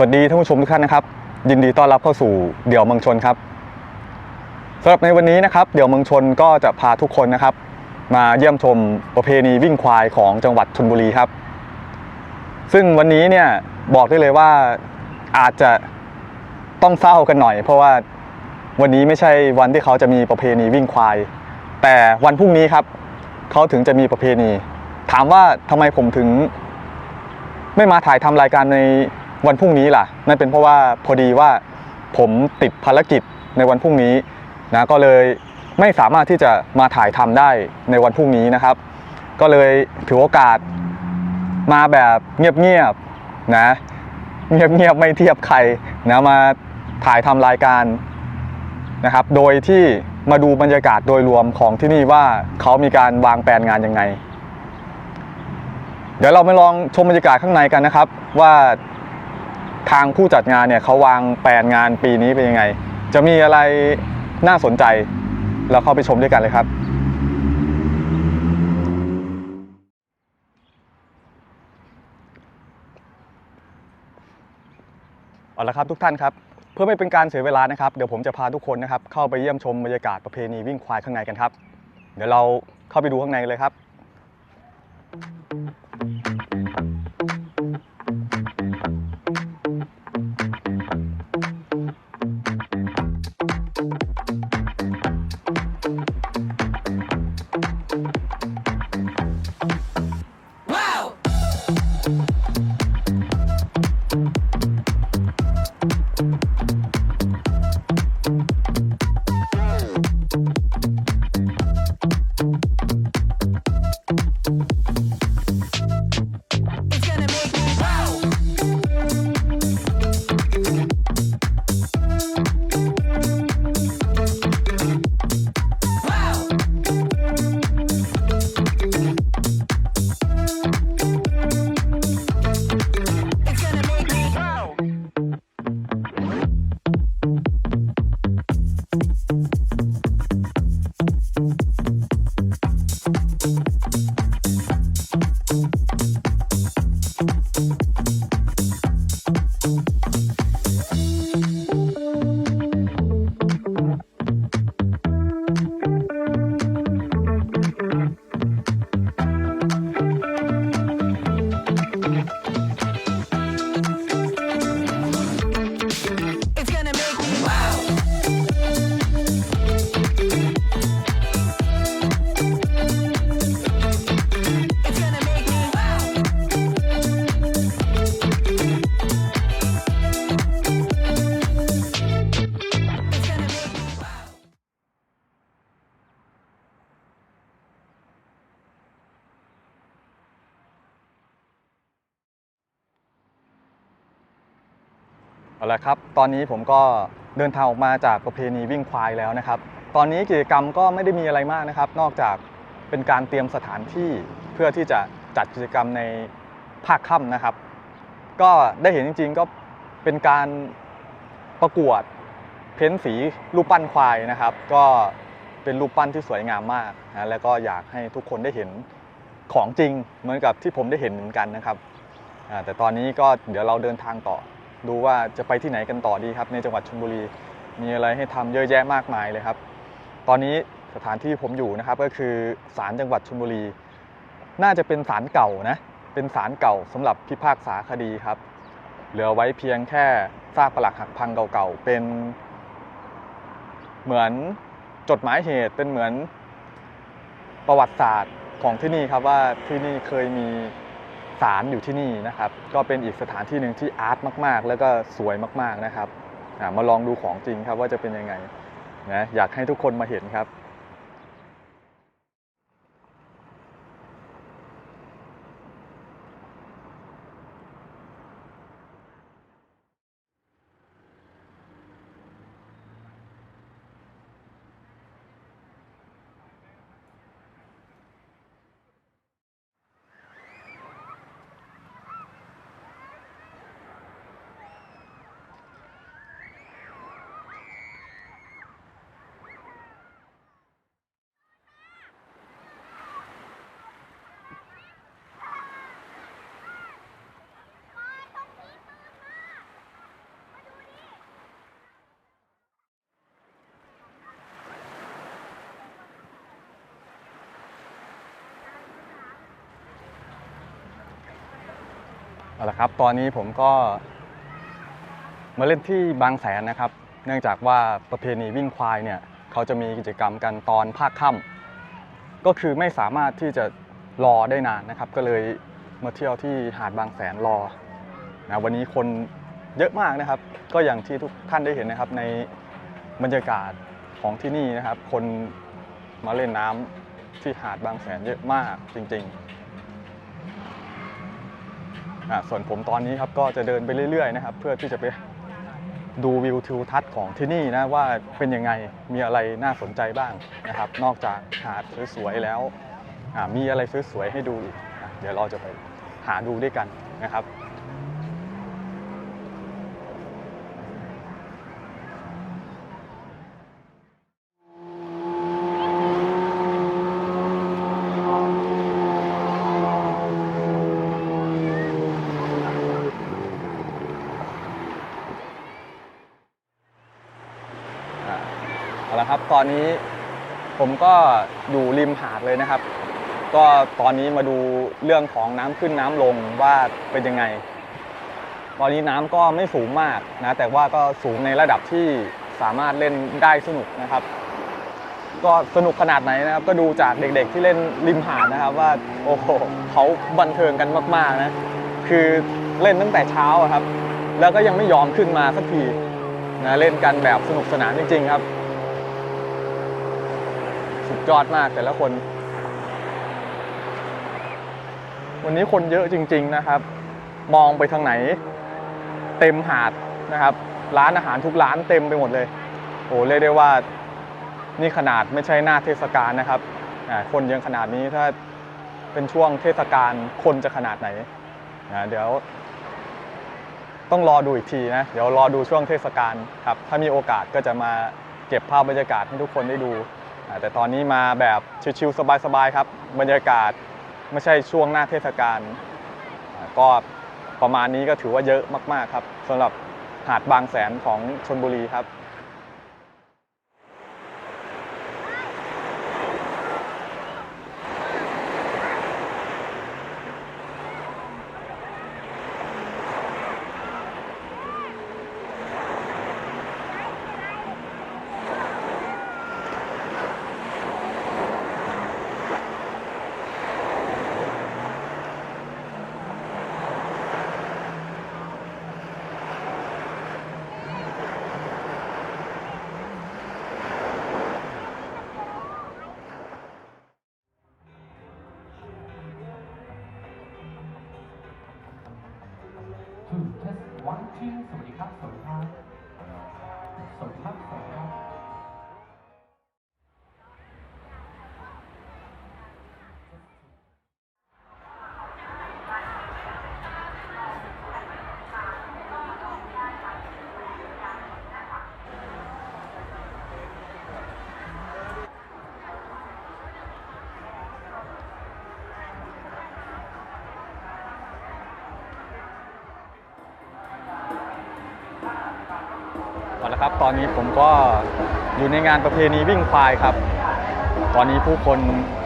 สวัสดีท่านผู้ชมทุกท่านนะครับ ยินดีต้อนรับเข้าสู่เดี่ยวเมืองชนครับสำหรับในวันนี้นะครับ เดี่ยวเมืองชนก็จะพาทุกคนนะครับ มาเยี่ยมชมประเพณีวิ่งควายของจังหวัดชลบุรีครับ ซึ่งวันนี้เนี่ยบอกได้เลยว่าอาจจะต้องเศร้ากันหน่อย เพราะว่าวันนี้ไม่ใช่วันที่เขาจะมีประเพณีวิ่งควาย แต่วันพรุ่งนี้ครับ เขาถึงจะมีประเพณี ถามว่าทำไมผมถึง ไม่มาถ่ายทำรายการใน วันพรุ่งนี้ล่ะ นั่นเป็นเพราะว่าพอดีว่าผมติดภารกิจในวันพรุ่งนี้นะก็เลยไม่สามารถที่จะมาถ่ายทำได้ในวันพรุ่งนี้นะครับ ก็เลยถือโอกาสมาแบบเงียบๆนะเงียบๆไม่เทียบใครนะมาถ่ายทำรายการนะครับ โดยที่มาดูบรรยากาศโดยรวมของที่นี่ว่าเขามีการวางแผนงานยังไง เดี๋ยวเรามาลองชมบรรยากาศข้างในกันนะครับ ว่า ทางผู้จัดงานเนี่ยเขาวางแผนงานปีนี้เป็นยังไง จะมีอะไรน่าสนใจ เราเข้าไปชมด้วยกันเลยครับ เอาละครับทุกท่านครับ เพื่อไม่เป็นการเสียเวลานะครับ เดี๋ยวผมจะพาทุกคนนะครับ เข้าไปเยี่ยมชมบรรยากาศประเพณีวิ่งควายข้างในกันครับ เดี๋ยวเราเข้าไปดูข้างในเลยครับ เอาละครับ ตอนนี้ผมก็เดินทางออกมาจากประเพณีวิ่งควายแล้วนะครับ ตอนนี้กิจกรรมก็ไม่ได้มีอะไรมากนะครับ นอกจากเป็นการเตรียมสถานที่เพื่อที่จะจัดกิจกรรมในภาคค่ำนะครับ ก็ได้เห็นจริงๆก็เป็นการประกวดเพ้นสีรูปปั้นควายนะครับ ก็เป็นรูปปั้นที่สวยงามมากนะแล้วก็อยากให้ทุกคนได้เห็นของจริงเหมือนกับที่ผมได้เห็นเหมือนกันนะครับแต่ตอนนี้ก็เดี๋ยวเราเดินทางต่อ ดูว่าจะไปที่ไหนกันต่อดีครับในจังหวัดชลบุรี มีอะไรให้ทำเยอะแยะมากมายเลยครับ ตอนนี้สถานที่ผมอยู่นะครับก็คือศาลจังหวัดชลบุรี น่าจะเป็นศาลเก่านะเป็นศาลเก่าสำหรับพิพากษาคดีครับ เหลือไว้เพียงแค่ซากปรักหักพังเก่าๆเป็น เหมือนจดหมายเหตุเป็นเหมือนประวัติศาสตร์ของที่นี่ครับว่าที่นี่เคยมี ศาลอยู่ที่นี่นะครับ ก็เป็นอีกสถานที่หนึ่งที่อาร์ตมาก ๆ แล้วก็สวยมาก ๆ นะครับมาลองดูของจริงครับว่าจะเป็นยังไงนะอยากให้ทุกคนมาเห็นครับ เอาละครับตอนนี้ผมก็มาเล่นที่บางแสนนะครับ เนื่องจากว่าประเพณีวิ่งควายเนี่ยเขาจะมีกิจกรรมกันตอนภาคค่ำก็คือไม่สามารถที่จะรอได้นานนะครับ ก็เลยมาเที่ยวที่หาดบางแสนรอนะวันนี้คนเยอะมากนะครับ ก็อย่างที่ทุกท่านได้เห็นนะครับในบรรยากาศของที่นี่นะครับ คนมาเล่นน้ำที่หาดบางแสนเยอะมากจริง ๆ ส่วนผมตอนนี้ครับก็จะเดินไปเรื่อยๆนะครับ เพื่อที่จะไปดูวิวทิวทัศน์ของที่นี่นะว่าเป็นยังไงมีอะไรน่าสนใจบ้างนะครับ นอกจากหาดสวยๆแล้วอะมีอะไรสวยๆให้ดูอีก เดี๋ยวเราจะไปหาดูด้วยกันนะครับ อะเอาละ ครับ ตอนนี้ผมก็อยู่ริมหาดเลยนะครับ ก็ตอนนี้มาดูเรื่องของน้ำขึ้นน้ำลงว่าเป็นยังไง ตอนนี้น้ำก็ไม่สูงมากนะ แต่ว่าก็สูงในระดับที่สามารถเล่นได้สนุกนะครับ ก็สนุกขนาดไหนนะครับ ก็ดูจากเด็กๆที่เล่นริมหาดนะครับ ว่าโอ้โหเขาบันเทิงกันมากๆนะ คือเล่นตั้งแต่เช้าครับ แล้วก็ยังไม่ยอมขึ้นมาสักทีนะเล่นกันแบบสนุกสนานจริงๆครับ ยอดมากแต่ละคน วันนี้คนเยอะจริง ๆนะครับ มองไปทางไหน เต็มหาดนะครับ ร้านอาหารทุกร้านเต็มไปหมดเลยโอ้เรียกได้ว่านี่ขนาดไม่ใช่หน้าเทศกาลนะครับคนยังขนาดนี้ถ้าเป็นช่วงเทศกาลคนจะขนาดไหนนะเดี๋ยวต้องรอดูอีกทีนะ เดี๋ยวรอดูช่วงเทศกาลครับ ถ้ามีโอกาสก็จะมาเก็บภาพบรรยากาศให้ทุกคนได้ดู แต่ตอนนี้มาแบบชิวๆสบายๆครับ บรรยากาศไม่ใช่ช่วงหน้าเทศกาลก็ประมาณนี้ก็ถือว่าเยอะมากๆครับสำหรับหาดบางแสนของชนบุรีครับ เอาละครับ ตอนนี้ผมก็อยู่ในงานประเพณีวิ่งควายครับ ตอนนี้ผู้คน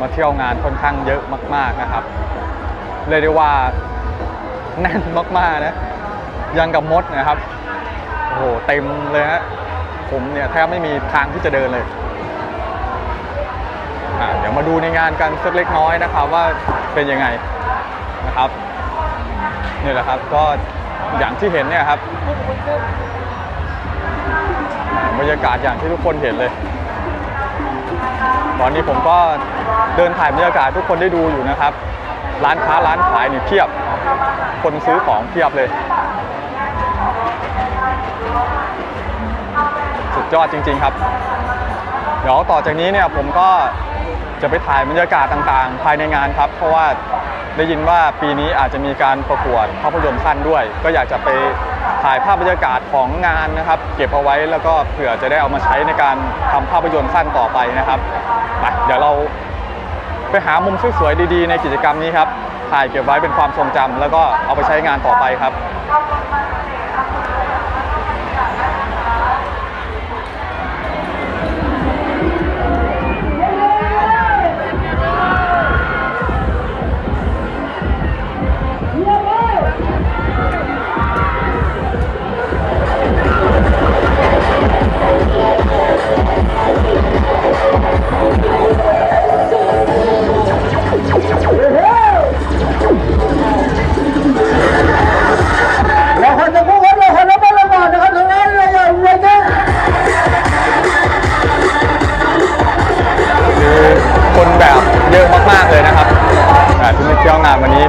มาเที่ยวงานค่อนข้างเยอะมาก ๆนะครับเรียกได้ว่าแน่นมากๆนะยังกับมดนะครับโอ้โหเต็มเลยฮะผมเนี่ยแทบไม่มีทางที่จะเดินเลยเดี๋ยวมาดูในงานกันสักเล็กน้อยนะครับ ว่าเป็นยังไงนะครับนี่แหละครับก็อย่างที่เห็นเนี่ยครับ บรรยากาศอย่างที่ทุกคนเห็นเลย ตอนนี้ผมก็เดินถ่ายบรรยากาศทุกคนได้ดูอยู่นะครับ ร้านค้าร้านขายนี่เพียบ คนซื้อของเพียบเลย สุดยอดจริง ๆครับ เดี๋ยวต่อจากนี้เนี่ยผมก็จะไปถ่ายบรรยากาศต่างๆ ภายในงานครับ เพราะว่าได้ยินว่าปีนี้อาจจะมีการประกวดภาพยนตร์สั้นด้วย ก็อยากจะไป ถ่ายภาพบรรยากาศของงานนะครับ เก็บเอาไว้แล้วก็เผื่อจะได้เอามาใช้ในการทำภาพยนตร์สั้นต่อไปนะครับไปเดี๋ยวเราไปหามุมสวยๆดีๆ ในกิจกรรมนี้ครับถ่ายเก็บไว้เป็นความทรงจำแล้วก็เอาไปใช้งานต่อไปครับ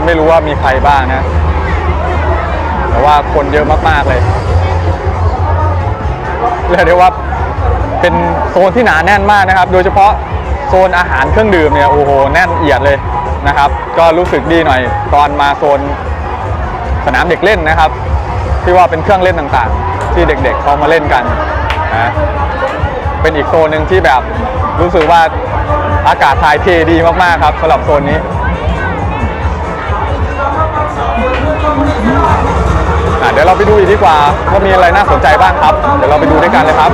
ไม่รู้ว่ามีใครบ้างนะ แต่ว่าคนเยอะมากๆเลยเรียกได้ว่าเป็นโซนที่หนาแน่นมากนะครับ โดยเฉพาะโซนอาหารเครื่องดื่มเนี่ยโอ้โหแน่นเอียดเลยนะครับ ก็รู้สึกดีหน่อย ตอนมาโซนสนามเด็กเล่นนะครับ ที่ว่าเป็นเครื่องเล่นต่างๆ ที่เด็กๆเขามาเล่นกันนะเป็นอีกโซนหนึ่งที่แบบรู้สึกว่าอากาศถ่ายเทดีมากๆครับสำหรับโซนนี้ เราไปดูอีกดีกว่าว่ามีอะไรน่าสนใจบ้างครับ เดี๋ยวเราไปดูด้วยกันเลยครับ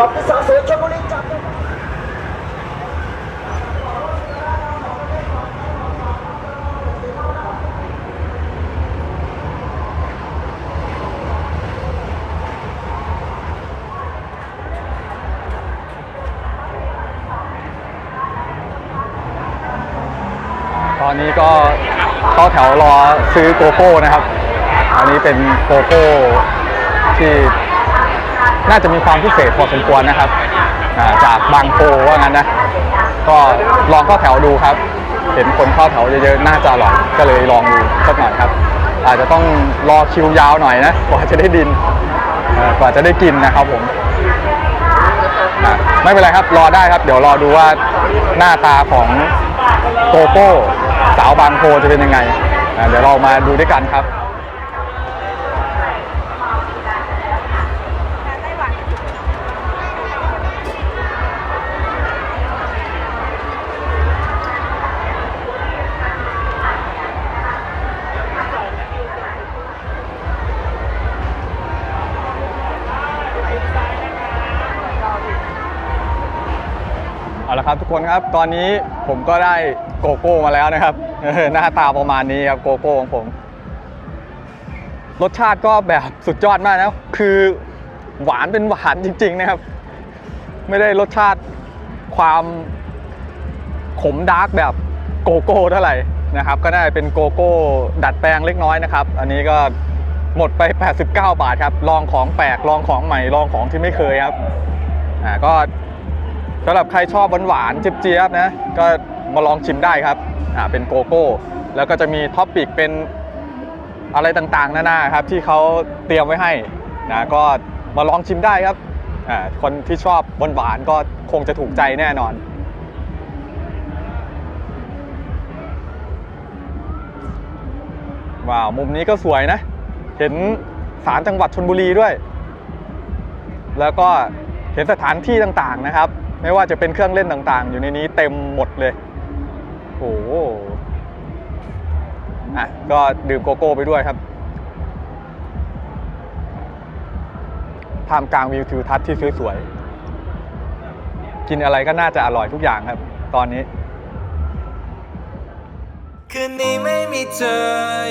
รอบที่สามเสืชนบุรีจับตอนนี้ก็เข้าแถวรอซื้อโกโก้นะครับ อันนี้เป็นโกโก้ที่ น่าจะมีความพิเศษพอสมควรนะครับจากบางโพว่างั้นนะ ก็ลองเข้าแถวดูครับ เห็นคนเข้าแถวเยอะๆน่าจะอร่อยก็เลยลองดูสักหน่อยครับ อาจจะต้องรอคิวยาวหน่อยนะกว่าจะได้ดินกว่าจะได้กินนะครับผมไม่เป็นไรครับรอได้ครับ เดี๋ยวรอดูว่าหน้าตาของโกโก้สาวบางโพจะเป็นยังไง เดี๋ยวเรามาดูด้วยกันครับ เอาละครับทุกคนครับตอนนี้ผมก็ได้โกโก้มาแล้วนะครับหน้าตาประมาณนี้ครับโกโก้ของผม รสชาติก็แบบสุดยอดมากนะคือหวานเป็นหวานจริง ๆ นะครับ ไม่ได้รสชาติความขมดาร์กแบบโกโก้เท่าไหร่นะครับ ก็ได้เป็นโกโก้ ดัดแปลงเล็กน้อยนะครับ อันนี้ก็หมดไป 89 บาทครับ ลองของแปลกลองของใหม่ลองของที่ไม่เคยครับอ่าก็ สำหรับใครชอบหวานๆเจี๊ยบๆนะก็มาลองชิมได้ครับอ่าเป็นโกโก้ แล้วก็จะมีท็อปปิกเป็นอะไรต่างๆนานาครับที่เขาเตรียมไว้ให้นะก็มาลองชิมได้ครับอ่าคนที่ชอบหวานๆก็คงจะถูกใจแน่นอนว้าวมุมนี้ก็สวยนะ เห็นศาลจังหวัดชนบุรีด้วย แล้วก็เห็นสถานที่ต่างๆนะครับ ไม่ว่าจะเป็นเครื่องเล่นต่างๆ อยู่ในนี้เต็มหมดเลยโอ้โหอะก็ดื่มโกโก้ไปด้วยครับท่ามกลางวิวทิวทัศน์ที่สวยๆ กินอะไรก็น่าจะอร่อยทุกอย่างครับ ตอนนี้ คืนนี้ไม่มีเธอ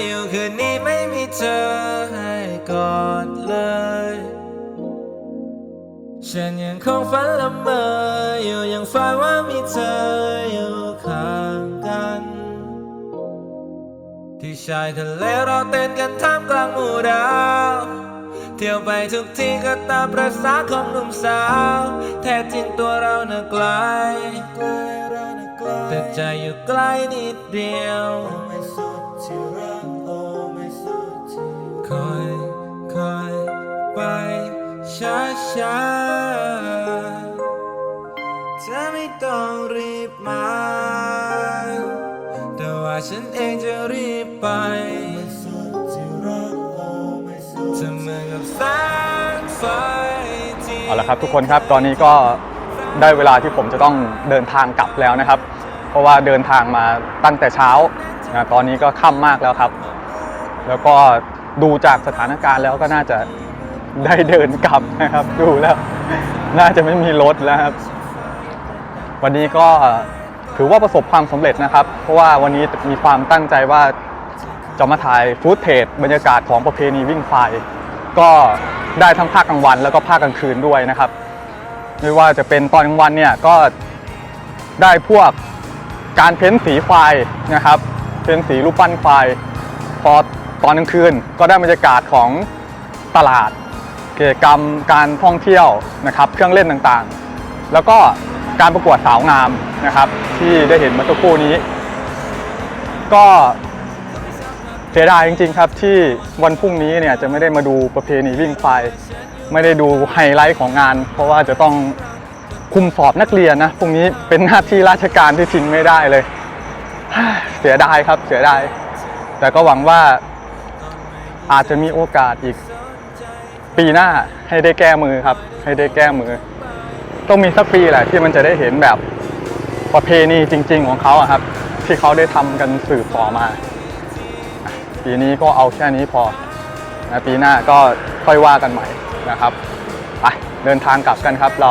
อยู่คืนนี้ไม่มีเธอให้กอดเลย ฉันยังคงฝันละเมออยู่ยังฝันว่ามีเธออยู่ข้างกัน ที่ชายทะเลเราเต้นกันท่ามกลางหมู่ดาวเที่ยวไปทุกที่ก็ตามประสาของหนุ่มสาว แท้จริงตัวเราเน่ะไกลแต่ใจอยู่ใกล้นิดเดียว ช้า เธอไม่ต้องรีบมา แต่ว่าฉันเองจะรีบไปเธอเหมือนกับแสงไฟที่เอาละครับทุกคนครับตอนนี้ก็ได้เวลาที่ผมจะต้องเดินทางกลับแล้วนะครับ เพราะว่าเดินทางมาตั้งแต่เช้านะตอนนี้ก็ค่ำมากแล้วครับ แล้วก็ดูจากสถานการณ์แล้วก็น่าจะ ได้เดินกลับนะครับ ดูแล้ว น่าจะไม่มีรถแล้วครับ วันนี้ก็ถือว่าประสบความสำเร็จนะครับ เพราะว่าวันนี้มีความตั้งใจว่าจะมาถ่ายฟูดเทรดบรรยากาศของประเพณีวิ่งควายก็ได้ทั้งภาคกลางวันแล้วก็ภาคกลางคืนด้วยนะครับไม่ว่าจะเป็นตอนกลางวันเนี่ยก็ได้พวกการเพ้นสีควายนะครับ เพ้นสีรูปปั้นควาย พอตอนกลางคืนก็ได้บรรยากาศของตลาด กิจกรรมการท่องเที่ยวนะครับ เครื่องเล่นต่างๆ แล้วก็การประกวดสาวงามนะครับ ที่ได้เห็นเมื่อสักครู่นี้ ก็เสียดายจริง ๆ ครับที่วันพรุ่งนี้เนี่ยจะไม่ได้มาดูประเพณีวิ่งควายไม่ได้ดูไฮไลท์ของงาน เพราะว่าจะต้องคุมสอบนักเรียนนะพรุ่งนี้เป็นหน้าที่ราชการที่ทิ้งไม่ได้เลย เสียดายครับเสียดาย แต่ก็หวังว่าอาจจะมีโอกาสอีก ปีหน้าให้ได้แก้มือครับ ให้ได้แก้มือ ต้องมีสักปีแหละที่มันจะได้เห็นแบบประเพณีจริง ๆ ของเขาอะครับ ที่เขาได้ทำกันสืบต่อมา ปีนี้ก็เอาแค่นี้พอนะปีหน้าก็ค่อยว่ากันใหม่นะครับไปเดินทางกลับกันครับเรา